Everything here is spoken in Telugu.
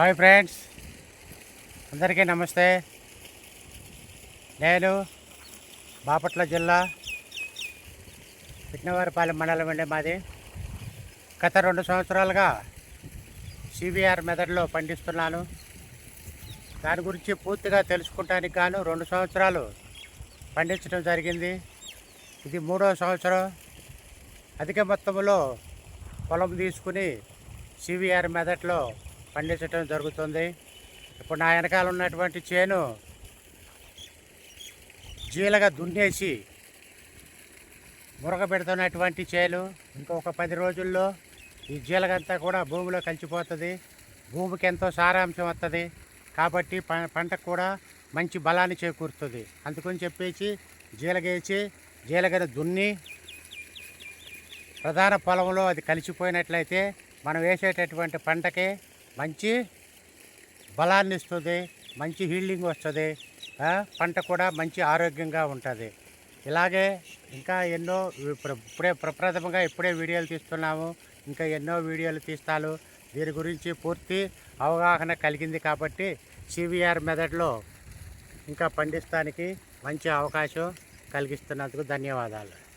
Hi friends. అందరికీ నమస్తే. నేను బాపట్ల జిల్లా పిట్నవారిపాలెం మండలం అండి మాది. గత రెండు సంవత్సరాలుగా సిబిఆర్ మెథడ్లో పండిస్తున్నాను. దాని గురించి పూర్తిగా తెలుసుకుంటానికి గాను రెండు సంవత్సరాలు పండించడం జరిగింది. ఇది మూడో సంవత్సరం. అధిక మొత్తంలో పొలం తీసుకుని సివిఆర్ మెథడ్లో పండించడం జరుగుతుంది. ఇప్పుడు నా వెనకాల ఉన్నటువంటి చేను జీలగా దున్నేసి మురగ పెడుతున్నటువంటి చేలు ఇంకొక పది రోజుల్లో ఈ జీలగంతా కూడా భూమిలో కలిసిపోతుంది. భూమికి ఎంతో సారాంశం వస్తుంది కాబట్టి పంట పంటకు కూడా మంచి బలాన్ని చేకూరుతుంది. అందుకని చెప్పేసి జీలగేసి జీలగర దున్ని ప్రధాన పొలంలో అది కలిసిపోయినట్లయితే మనం వేసేటటువంటి పంటకి మంచి బలాన్ని ఇస్తుంది మంచి హీల్డింగ్ వస్తుంది పంట కూడా మంచి ఆరోగ్యంగా ఉంటుంది. ఇలాగే ఇంకా ఎన్నో ఇప్పుడు- ఇప్పుడే ప్రప్రథమంగా ఇప్పుడే వీడియోలు తీస్తున్నాము. ఇంకా ఎన్నో వీడియోలు తీస్తాను. దీని గురించి పూర్తి అవగాహన కలిగింది కాబట్టి సివిఆర్ మెథడ్లో ఇంకా పండిస్తానికి మంచి అవకాశం కలిగిస్తున్నందుకు ధన్యవాదాలు.